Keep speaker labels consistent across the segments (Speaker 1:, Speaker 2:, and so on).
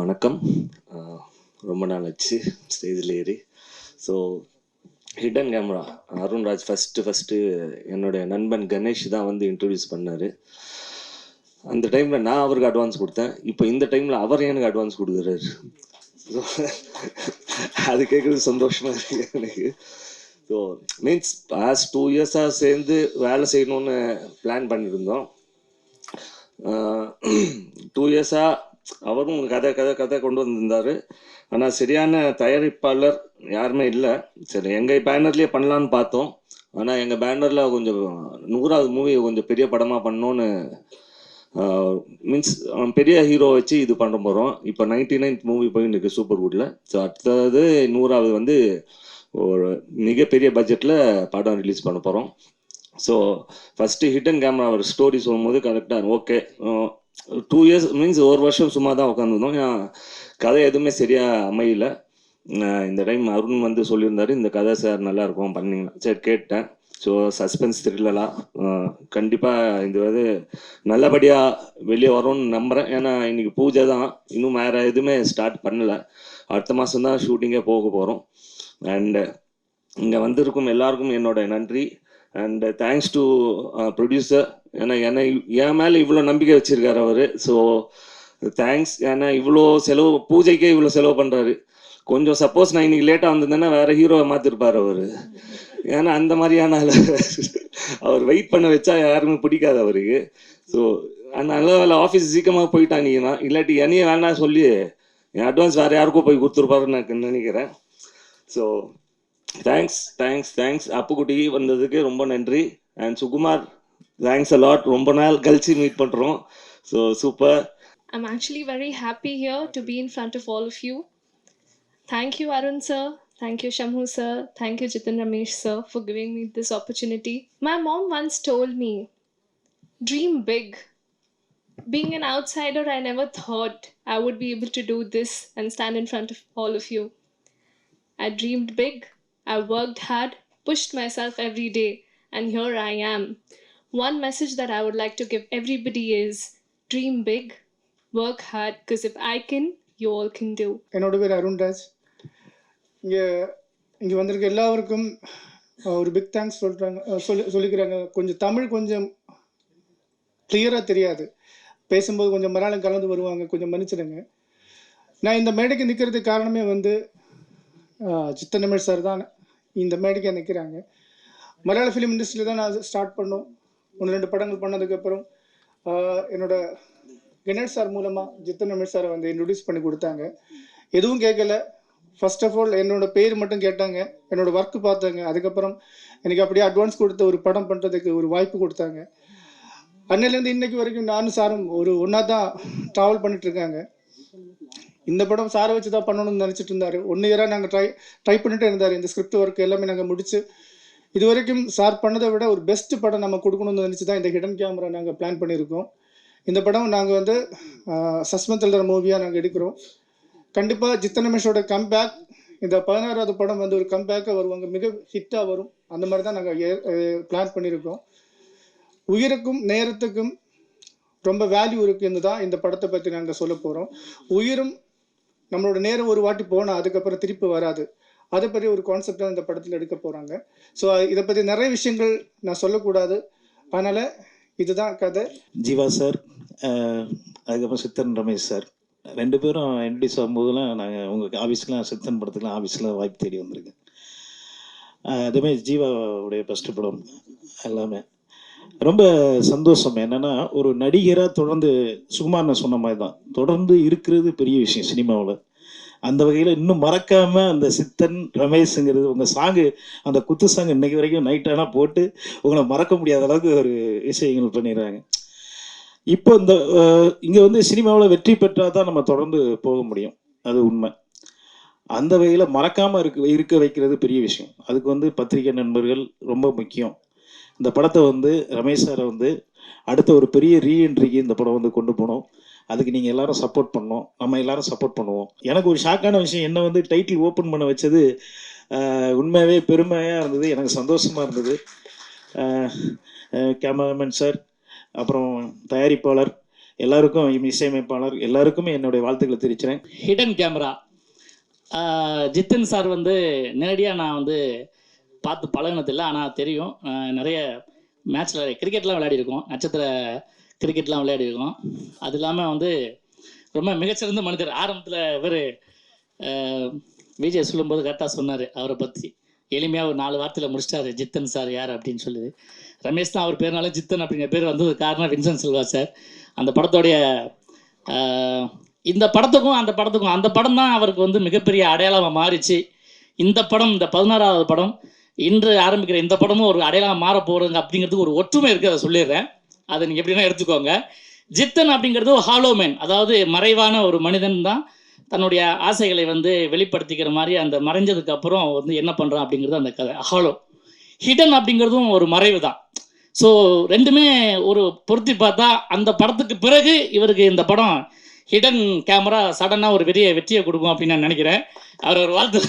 Speaker 1: வணக்கம். ரொம்ப நாள் ஆச்சு ஸ்டேஜில் ஏறி. So hidden camera Arunraj first first என்னுடைய நண்பன் கணேஷ் தான் வந்து இன்ட்ரடியூஸ் பண்ணார். அந்த டைமில் நான் அவருக்கு அட்வான்ஸ் கொடுத்தேன். இப்போ இந்த டைமில் அவர் எனக்கு அட்வான்ஸ் கொடுக்குறாரு. அது கேட்குறது சந்தோஷமாக இருக்கு எனக்கு. ஸோ மீன்ஸ் பாஸ்ட் டூ இயர்ஸாக சேர்ந்து வேலை செய்யணும்னு பிளான் பண்ணியிருந்தோம். டூ இயர்ஸாக அவரும் கதை கதை கதை கொண்டு வந்திருந்தார். ஆனால் சரியான தயாரிப்பாளர் யாருமே இல்லை. சரி எங்கள் பேனர்லேயே பண்ணலான்னு பார்த்தோம். ஆனால் எங்கள் பேனரில் கொஞ்சம் நூறாவது மூவி கொஞ்சம் பெரிய படமாக பண்ணோன்னு மீன்ஸ் பெரிய ஹீரோ வச்சு இது பண்ண போகிறோம் இப்போ நைன்டி நைன்த் மூவி போய் இருக்கு சூப்பர் வுட்டில் ஸோ அடுத்தது நூறாவது வந்து ஒரு மிகப்பெரிய பட்ஜெட்டில் படம் ரிலீஸ் பண்ண போகிறோம் so first hit and camera ஒரு ஸ்டோரி சொல்லும்போது கரெக்டாக ஓகே டூ இயர்ஸ் மீன்ஸ் ஒரு வருஷம் சும்மா தான் உட்காந்துருந்தோம் கதை எதுவுமே சரியாக அமையல. இந்த டைம் அருண் வந்து சொல்லியிருந்தாரு இந்த கதை சார் நல்லா இருக்கும் பண்ணீங்கன்னா. சரி கேட்டேன். ஸோ சஸ்பென்ஸ் த்ரில்லலாக கண்டிப்பாக இது வந்து நல்லபடியாக வெளியே வரும்னு நம்புகிறேன் ஏன்னா இன்னைக்கு பூஜை தான். இன்னும் வேறு எதுவுமே ஸ்டார்ட் பண்ணலை. அடுத்த மாதம் தான் ஷூட்டிங்கே போக போகிறோம் அண்டு இங்கே வந்திருக்கும் எல்லாருக்கும் என்னோட நன்றி. அண்ட் தேங்க்ஸ் டு ப்ரொடியூசர் ஏன்னா என்னை என் மேலே இவ்வளோ நம்பிக்கை வச்சுருக்கார் அவர். ஸோ தேங்க்ஸ் ஏன்னா இவ்வளோ செலவு பூஜைக்கே இவ்வளோ செலவு பண்ணுறாரு கொஞ்சம் சப்போஸ் நான் இன்னைக்கு லேட்டாக வந்திருந்தேன்னா வேறு ஹீரோவை மாற்றிருப்பார் அவர். ஏன்னா அந்த மாதிரியான அவர் வெயிட் பண்ண வச்சா யாருமே பிடிக்காது அவருக்கு. ஸோ நல்ல வேலை ஆஃபீஸ் சீக்கிரமாக போயிட்டாங்கன்னா இல்லாட்டி என்னையே வேணாம் சொல்லி என் அட்வான்ஸ் வேறு யாருக்கோ போய் கொடுத்துருப்பாருன்னு நான் நினைக்கிறேன். So thanks thanks thanks Appukutty வந்ததுக்கு ரொம்ப நன்றி அண்ட் சுகுமார் தேங்க்ஸ் அலாட் ரொம்ப நாள் கழிச்சு மீட் பண்ணுறோம் so super
Speaker 2: I'm actually very happy here to be in front of all of you. Thank you, Arun sir. Thank you, Shamhu sir. Thank you, Jitin Ramesh sir, for giving me this opportunity. My mom once told me, dream big. Being an outsider, I never thought I would be able to do this and stand in front of all of you. I dreamed big, I worked hard, pushed myself every day, and here I am. One message that I would like to give everybody is dream big, work hard, because if I can, you all can do.
Speaker 3: என்னோட பேர் அருண்ராஜ் இங்கே இங்கே வந்திருக்க எல்லாருக்கும் ஒரு big thanks சொல்கிறாங்க சொல்லி சொல்லிக்கிறாங்க கொஞ்சம் தமிழ் கொஞ்சம் கிளியராக தெரியாது பேசும்போது கொஞ்சம் மலையாளம் கலந்து வருவாங்க கொஞ்சம் மன்னிச்சிடுங்க நான் இந்த மேடைக்கு நிற்கிறதுக்கு காரணமே வந்து சித்தனமிழ் சார் தான் இந்த மேடைக்கு நிற்கிறாங்க மலையாள ஃபிலிம் இண்டஸ்ட்ரியில் தான் நான் ஸ்டார்ட் பண்ணோம். ஒன்று ரெண்டு படங்கள் பண்ணதுக்கப்புறம் என்னோட கணேஷ் சார் மூலமாக ஜித்தனமிழ் சாரை வந்து இன்ட்ரடியூஸ் பண்ணி கொடுத்தாங்க. எதுவும் கேட்கல. ஃபர்ஸ்ட் ஆஃப் ஆல் என்னோட பேர் மட்டும் கேட்டாங்க. என்னோட ஒர்க் பார்த்தாங்க. அதுக்கப்புறம் எனக்கு அப்படியே அட்வான்ஸ் கொடுத்த ஒரு படம் பண்ணுறதுக்கு ஒரு வாய்ப்பு கொடுத்தாங்க. அன்னையிலேருந்து இன்னைக்கு வரைக்கும் நானும் சாரும் ஒரு ஒன்றா தான் ட்ராவல் பண்ணிட்டு இருக்காங்க. இந்த படம் சாரை வச்சு தான் பண்ணணும்னு நினச்சிட்டு இருந்தார். ஒன் இயராக நாங்கள் ட்ரை ட்ரை பண்ணிட்டு இருந்தார். இந்த ஸ்கிரிப்ட் ஒர்க் எல்லாமே நாங்கள் முடிச்சு இது வரைக்கும் சார் பண்ணதை விட ஒரு பெஸ்ட் படம் நம்ம கொடுக்கணும்னு நினச்சி தான் இந்த ஹிடன் கேமரா நாங்கள் பிளான் பண்ணியிருக்கோம். இந்த படம் நாங்கள் வந்து சஸ்மெண்ட் த்ரில்லர் மூவியாக நாங்கள் எடுக்கிறோம். கண்டிப்பாக ஜித்தனமேஷோட கம்பேக் இந்த பதினாறாவது படம் வந்து ஒரு கம்பேக்காக வருவாங்க. மிக ஹிட்டாக வரும். அந்த மாதிரி தான் நாங்கள் பிளான் பண்ணியிருக்கோம். உயிருக்கும் நேரத்துக்கும் ரொம்ப வேல்யூ இருக்குன்னு தான் இந்த படத்தை பற்றி நாங்கள் சொல்ல போகிறோம் உயிரும் நம்மளோட நேரம் ஒரு வாட்டி போனால் அதுக்கப்புறம் திருப்பி வராது. அதை பற்றி ஒரு கான்செப்ட் தான் இந்த படத்தில் எடுக்க போகிறாங்க ஸோ இதை பற்றி நிறைய விஷயங்கள் நான் சொல்லக்கூடாது. அதனால் இதுதான் கதை.
Speaker 4: ஜீவா சார் அதுக்கப்புறம் சித்தன் ரமேஷ் சார். ரெண்டு பேரும் இன்ட்ரடியூஸ் ஆகும்போதெல்லாம் நாங்கள் உங்கள் ஆஃபீஸ்லாம் சித்தன் படத்துக்குலாம் ஆஃபீஸில் வாய்ப்பு தேடி வந்திருக்கேன். அஹ், ஜீவாவுடைய ஃபஸ்ட்டு படம். எல்லாமே. ரொம்ப சந்தோஷம். என்னன்னா ஒரு நடிகராக தொடர்ந்து சுகுமார் சொன்ன மாதிரி தான் தொடர்ந்து இருக்கிறது பெரிய விஷயம் சினிமாவில். அந்த வகையில் இன்னும் மறக்காம அந்த சித்தன் ரமேஷுங்கிறது உங்கள் சாங்கு அந்த குத்து சாங் இன்னைக்கு வரைக்கும் நைட் ஆனால் போட்டு உங்களை மறக்க முடியாத அளவுக்கு ஒரு விஷயங்கள் பண்ணிடுறாங்க. இப்போ இந்த இங்கே இங்க வந்து சினிமாவில் வெற்றி பெற்றால் தான் நம்ம தொடர்ந்து போக முடியும். அது உண்மை. அந்த வகையில் மறக்காம இருக்க இருக்க வைக்கிறது பெரிய விஷயம். அதுக்கு வந்து பத்திரிகை நண்பர்கள் ரொம்ப முக்கியம். இந்த படத்தை வந்து ரமேஷ் சாரை வந்து அடுத்த ஒரு பெரிய ரீஎன்ட்ரிக்கு இந்த படம் வந்து கொண்டு போனோம். அதுக்கு நீங்கள் எல்லாரும் சப்போர்ட் பண்ணோம் நம்ம எல்லாரும் சப்போர்ட் பண்ணுவோம். எனக்கு ஒரு ஷாக்கான விஷயம் என்ன வந்து டைட்டில் ஓப்பன் பண்ண வச்சது உண்மையாகவே பெருமையாக இருந்தது. எனக்கு சந்தோஷமாக இருந்தது. கேமராமேன் சார் அப்புறம் தயாரிப்பாளர் எல்லாருக்கும் இசையமைப்பாளர் எல்லாருக்குமே என்னுடைய வாழ்த்துக்களை தெரிவிக்கிறேன்
Speaker 5: ஹிடன் கேமரா ஜித்தன் சார் வந்து நேரடியாக நான் வந்து பார்த்து பழகினதில்லை ஆனால் தெரியும். நிறைய மேட்ச்சில் கிரிக்கெட்லாம் விளையாடிருக்கோம். நட்சத்திர கிரிக்கெட்லாம் விளையாடிருக்கோம். அது இல்லாமல் வந்து ரொம்ப மிகச்சிறந்த மனிதர். ஆரம்பத்தில் இவர் விஜய் சொல்லும்போது கரெக்டாக சொன்னார். அவரை பற்றி எளிமையாக ஒரு நாலு வார்த்தையில் முடிச்சிட்டாரு. ஜித்தன் சார் யார் அப்படின்னு சொல்லுது ரமேஷ் தான் அவர் பேர்னாலும் ஜித்தன் அப்படிங்கிற பேர் வந்தது காரணம் வின்சன் செல்வா சார். அந்த படத்தோடைய இந்த படத்துக்கும் அந்த படத்துக்கும் அந்த படம் தான் அவருக்கு வந்து மிகப்பெரிய அடையாளமாக மாறிச்சு. இந்த படம் இந்த பதினாறாவது படம் இன்று ஆரம்பிக்கிற இந்த படமும் ஒரு அடையாளம் மாற போகிறங்க அப்படிங்கிறதுக்கு ஒரு ஒற்றுமை இருக்குது அதை சொல்லிடுறேன். அதை நீங்கள் எப்படின்னா எடுத்துக்கோங்க. ஜித்தன் அப்படிங்கிறது ஒரு ஹாலோ மேன் அதாவது மறைவான ஒரு மனிதன் தான் தன்னுடைய ஆசைகளை வந்து வெளிப்படுத்திக்கிற மாதிரி அந்த மறைஞ்சதுக்கு அப்புறம் வந்து என்ன பண்ணுறான் அப்படிங்கிறது அந்த கதை. ஹாலோ ஹிடன் அப்படிங்கிறதும் ஒரு மறைவு தான். ஸோ ரெண்டுமே ஒரு பொருத்தி பார்த்தா அந்த படத்துக்கு பிறகு இவருக்கு இந்த படம் ஹிடன் கேமரா சடனாக ஒரு பெரிய வெற்றியை கொடுக்கும் அப்படின்னு நான் நினைக்கிறேன். அவர் ஒரு வாழ்த்து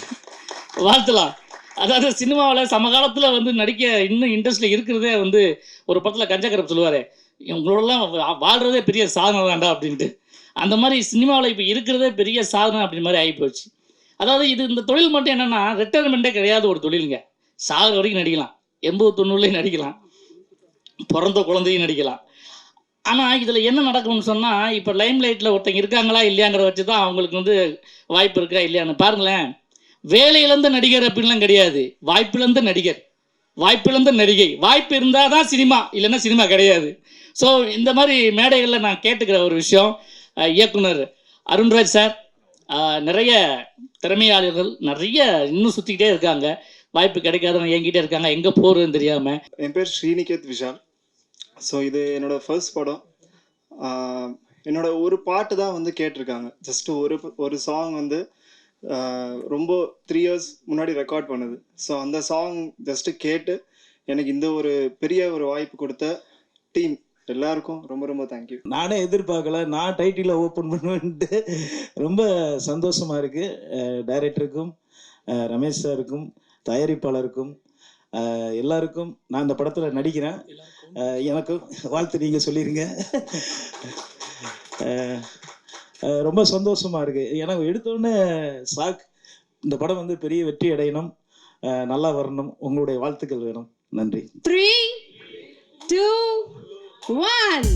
Speaker 5: வாழ்த்தலாம். அதாவது சினிமாவில் சமகாலத்தில் வந்து நடிக்க இன்னும் இண்டஸ்ட்ரியில் இருக்கிறதே வந்து ஒரு படத்தில் கஞ்சக்கரப் சொல்லுவார். உங்களோடலாம் வா- பெரிய சாதனை தான்டா அப்படின்ட்டு. அந்த மாதிரி சினிமாவில் இப்போ இருக்கிறதே பெரிய சாதனை அப்படி மாதிரி ஆகி போச்சு. அதாவது இது இந்த தொழில் மட்டும் என்னென்னா ரிட்டையர்மெண்ட்டே கிடையாது ஒரு தொழிலுங்க. சாகிற வரைக்கும் நடிக்கலாம். எண்பது தொண்ணூறுலேயும் நடிக்கலாம். பிறந்த குழந்தையும் நடிக்கலாம். ஆனால் இதில் என்ன நடக்கும்னு சொன்னால் இப்போ லைம் லைட்டில் ஒருத்தங்க இருக்காங்களா இல்லையாங்கிற வச்சு தான் அவங்களுக்கு வந்து வாய்ப்பு இருக்கா இல்லையான்னு பாருங்களேன். வேலையிலேருந்து நடிகர் அப்படின்லாம் கிடையாது. வாய்ப்பிழந்த நடிகர். வாய்ப்பிழந்த நடிகை. வாய்ப்பு இருந்தால் தான் சினிமா இல்லைன்னா சினிமா கிடையாது. ஸோ இந்த மாதிரி மேடைகளில் நான் கேட்டுக்கிற ஒரு விஷயம் இயக்குனர் அருண்ராஜ் சார் நிறைய திறமையாளர்கள் நிறைய இன்னும் சுற்றிக்கிட்டே இருக்காங்க. வாய்ப்பு கிடைக்காதவங்க என்கிட்ட இருக்காங்க. எங்கே போகிறதுன்னு தெரியாமல்
Speaker 6: என் பேர் ஸ்ரீநிகேத் விஷால். ஸோ இது என்னோட ஃபர்ஸ்ட் படம். என்னோட ஒரு பாட்டு தான் வந்து கேட்டிருக்காங்க. ஜஸ்ட் ஒரு ஒரு சாங் வந்து ரொம்ப த்ரீ இயர்ஸ் முன்னாடி ரெக்கார்ட் பண்ணுது. ஸோ அந்த சாங் ஜஸ்ட்டு கேட்டு எனக்கு இந்த ஒரு பெரிய ஒரு வாய்ப்பு கொடுத்த டீம் எல்லாருக்கும் ரொம்ப ரொம்ப தேங்க்யூ
Speaker 4: நானே எதிர்பார்க்கல. நான் டைட்டிலை ஓப்பன் பண்ணுவேன்ட்டு ரொம்ப சந்தோஷமா இருக்கு. டைரக்டருக்கும் ரமேஷ் சாருக்கும் தயாரிப்பாளருக்கும் எல்லாருக்கும் நான் இந்த படத்தில் நடிக்கிறேன். எனக்கும் வாழ்த்து நீங்கள் சொல்லிடுங்க ரொம்ப சந்தோஷமா இருக்கு. எனக்கு எடுத்தோடனே சாக் இந்த படம் வந்து பெரிய வெற்றி அடையணும். நல்லா வரணும். உங்களுடைய வாழ்த்துக்கள் வேணும். நன்றி.
Speaker 7: Three two one